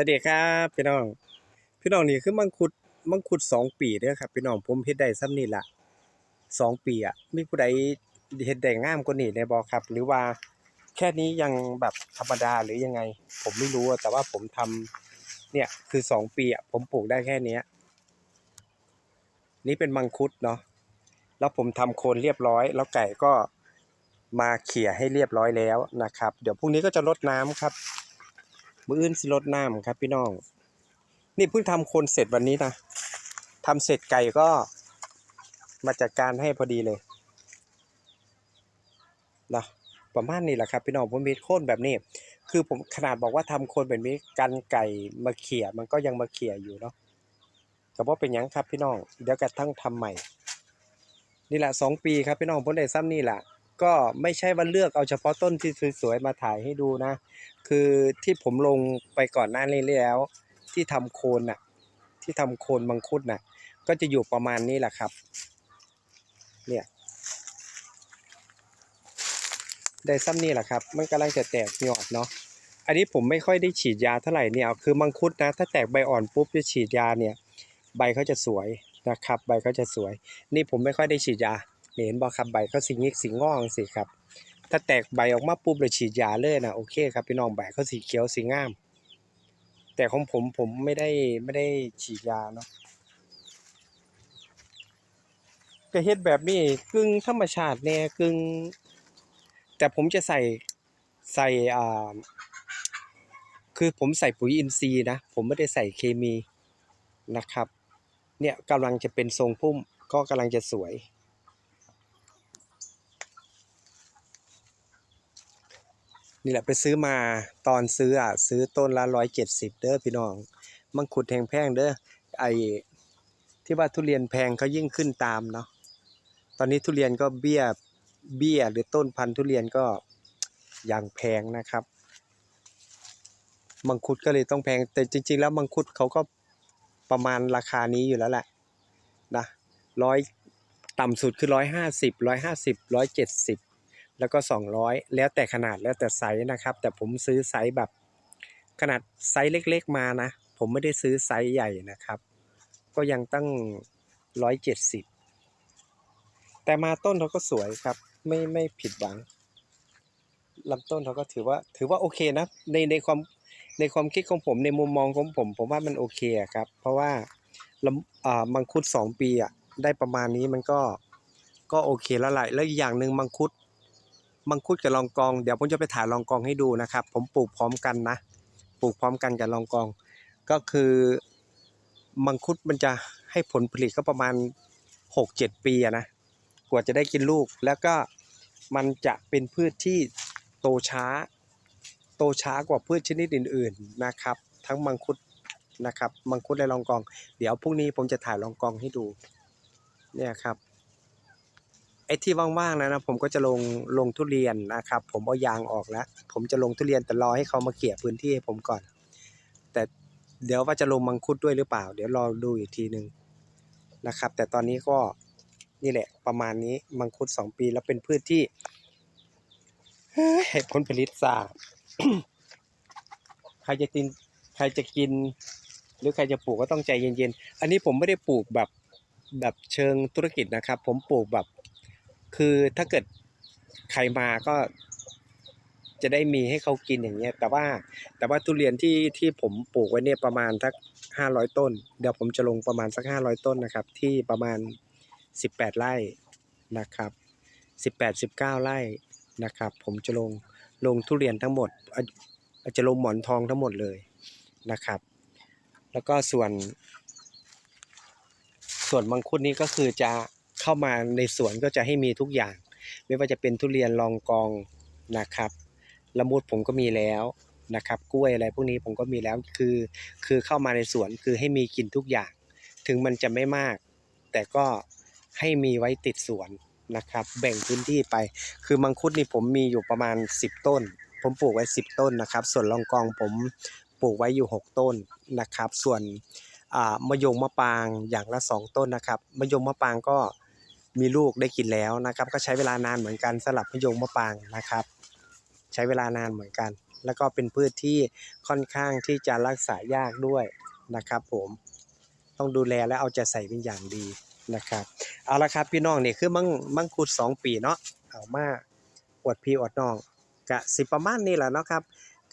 วัสดีครับพี่น้อง พี่น้องนี่คือมังคุดมังคุดสองปีเด้อครับพี่น้องผมเฮ็ดได้ซ้ำนี่ละสองปีอะมีผู้ใดเฮ็ดได้งามกว่านี้ได้บ่ครับ หรือว่าแค่นี้ยังแบบธรรมดาหรือยังไง ผมไม่รู้แต่ว่าผมทำเนี่ยคือสองปีอะผมปลูกได้แค่เนี้ยนี่เป็นมังคุดเนาะแล้วผมทำโคนเรียบร้อย แล้วไก่ก็มาเขี่ยให้เรียบร้อยแล้วนะครับ เดี๋ยวพรุ่งนี้ก็จะรดน้ำครับ มืออื่นสิรดน้ำครับพี่น้อง นี่เพิ่งทำคนเสร็จวันนี้นะทำเสร็จไก่ก็มาจัดการให้พอดีเลยนะประมาณนี้แหละครับพี่น้องผมมีโคนแบบนี้ คือผมขนาดบอกว่าทำโคนแบบนี้กันไก่มาเขี่ยมันก็ยังมาเขี่ยอยู่เนาะแต่ว่าเป็นยังครับพี่น้องเดี๋ยวกระทั่งทำใหม่ นี่แหละสองปีครับพี่น้องผมได้ซ้ำนี่แหละ ก็ไม่ใช่ว่าเลือกเอาเฉพาะต้นที่สวยๆมาถ่ายให้ดูนะ คือที่ผมลงไปก่อนหน้านี้แล้ว ที่ทำโคนน่ะ ที่ทำโคนมังคุดน่ะ ก็จะอยู่ประมาณนี้แหละครับ เนี่ย ได้ซ้ำนี่แหละครับ มันกำลังจะแตกยอดเนาะอันนี้ผมไม่ค่อยได้ฉีดยาเท่าไหร่เนี่ยคือมังคุดนะ ถ้าแตกใบอ่อนปุ๊บจะฉีดยาเนี่ย ใบเขาจะสวยนะครับ ใบเขาจะสวย นี่ผมไม่ค่อยได้ฉีดยา เห็นบอกครับใบเขาสิงิกสิงอกสิครับ ถ้าแตกใบออกมาปุ๊บเลยฉีดยาเลยนะโอเคครับพี่น้องใบเขาสีเขียวสีงาม แต่ของผมผมไม่ได้ไม่ได้ฉีดยาเนาะก็เฮ็ดแบบนี้กึ่งธรรมชาติแน่กึ่งแต่ผมจะใส่ใส่อ่าคือผมใส่ปุ๋ยอินทรีย์นะ ผมไม่ได้ใส่เคมีนะครับ เนี่ยกำลังจะเป็นทรงพุ่มก็กำลังจะสวย นี่แหละไปซื้อมาตอนซื้ออะซื้อต้นละร้อยเจ็ดสิบเด้อพี่น้อง มังคุดแพงแพงเด้อไอที่ว่าทุเรียนแพงเขายิ่งขึ้นตามเนาะตอนนี้ทุเรียนก็เบี้ยเบี้ยหรือต้นพันธุ์ทุเรียนก็อย่างแพงนะครับ มังคุดก็เลยต้องแพงแต่จริง ๆ แล้วมังคุดเขาก็ประมาณราคานี้อยู่แล้วแหละนะร้อยต่ำสุดคือร้อยห้าสิบร้อยห้าสิบร้อยเจ็ดสิบ แล้วก็ 200 แล้วแต่ขนาดแล้วแต่ไซส์นะครับ แต่ผมซื้อไซส์แบบขนาดไซส์เล็กๆมานะ ผมไม่ได้ซื้อไซส์ใหญ่นะครับ ก็ยังตั้ง 170 แต่มาต้นเขาก็สวยครับ ไม่ไม่ผิดหวังลำต้นเขาก็ถือว่าถือว่าโอเคนะ ในในความในความคิดของผมในมุมมองของผม ผมว่ามันโอเคครับ เพราะว่าลำอ่ามังคุด 2 ปีอะได้ประมาณนี้มันก็ก็โอเคแล้วแหละแล้วอีกอย่างหนึ่งมังคุด มังคุดกับลองกอง เดี๋ยวผมจะไปถ่ายลองกองให้ดูนะครับ ผมปลูกพร้อมกันนะ ปลูกพร้อมกันกับลองกอง ก็คือมังคุดมันจะให้ผลผลิตก็ประมาณ 6-7 ปีนะ กว่าจะได้กินลูก แล้วก็มันจะเป็นพืชที่โตช้า โตช้ากว่าพืชชนิดอื่น ๆนะครับ ทั้งมังคุดนะครับ มังคุดและลองกอง เดี๋ยวพรุ่งนี้ผมจะถ่ายลองกองให้ดู เนี่ยครับ ไอ้ที่ว่างๆนะนะผมก็จะลงลงทุเรียนนะครับ ผมเอายางออกแล้วผมจะลงทุเรียนแต่รอให้เขามาเกี่ยพื้นที่ให้ผมก่อน แต่เดี๋ยวว่าจะลงมังคุดด้วยหรือเปล่า เดี๋ยวรอดูอีกทีหนึ่งนะครับ แต่ตอนนี้ก็นี่แหละประมาณนี้มังคุดสองปีแล้วเป็นพืชที่เฮ้ยผลผลิตสาใครจะกินใครจะกิน หรือใครจะปลูกก็ต้องใจเย็นๆ อันนี้ผมไม่ได้ปลูกแบบแบบเชิงธุรกิจนะครับ ผมปลูกแบบ คือถ้าเกิดใครมาก็จะได้มีให้เขากินอย่างเงี้ย แต่ว่าแต่ว่าทุเรียนที่ที่ผมปลูกไว้เนี่ยประมาณสักห้าร้อยต้น เดี๋ยวผมจะลงประมาณสักห้าร้อยต้นนะครับ ที่ประมาณสิบแปดไร่นะครับสิบแปดสิบเก้าไร่นะครับ ผมจะลงลงทุเรียนทั้งหมดอาจจะลงหมอนทองทั้งหมดเลยนะครับ แล้วก็ส่วน ส่วนมังคุดนี้ก็คือจะ เข้ามาในสวนก็จะให้มีทุกอย่าง ไม่ว่าจะเป็นทุเรียนลองกองนะครับละมุดผมก็มีแล้วนะครับกล้วยอะไรพวกนี้ผมก็มีแล้วคือ คือเข้ามาในสวนคือให้มีกินทุกอย่าง ถึงมันจะไม่มาก แต่ก็ให้มีไว้ติดสวนนะครับ แบ่งพื้นที่ไป คือมังคุดนี่ผมมีอยู่ประมาณ 10 ต้น ผมปลูกไว้ 10 ต้นนะครับ ส่วนลองกองผมปลูกไว้อยู่ 6 ต้นนะครับ ส่วนมะยงมะปางอย่างละสองต้นนะครับมะยงมะปางก็ มีลูกได้กินแล้วนะครับ ก็ใช้เวลานานเหมือนกันสำหรับมะยงมะปรางนะครับ ใช้เวลานานเหมือนกัน แล้วก็เป็นพืชที่ค่อนข้างที่จะรักษายากด้วยนะครับ ผมต้องดูแลและเอาใจใส่เป็นอย่างดีนะครับเอาละครับพี่น้องนี่คือมังมังคุดสองปีเนาะเอามาอวดพี่อวดน้องกะสิประมาณนี้แหละเนาะครับ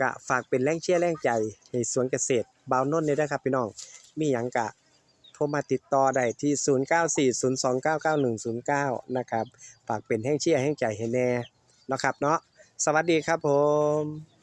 กะฝากเป็นแรงเชียร์แรงใจให้สวนเกษตรบาวนนท์นี่ด้ครับพี่น้องมีหยังกะ โทรมาติดต่อได้ที่ 0940299109 นะครับฝากเป็นแห้งเชี่ยแห้งใจให้แน่นะครับเนาะสวัสดีครับผม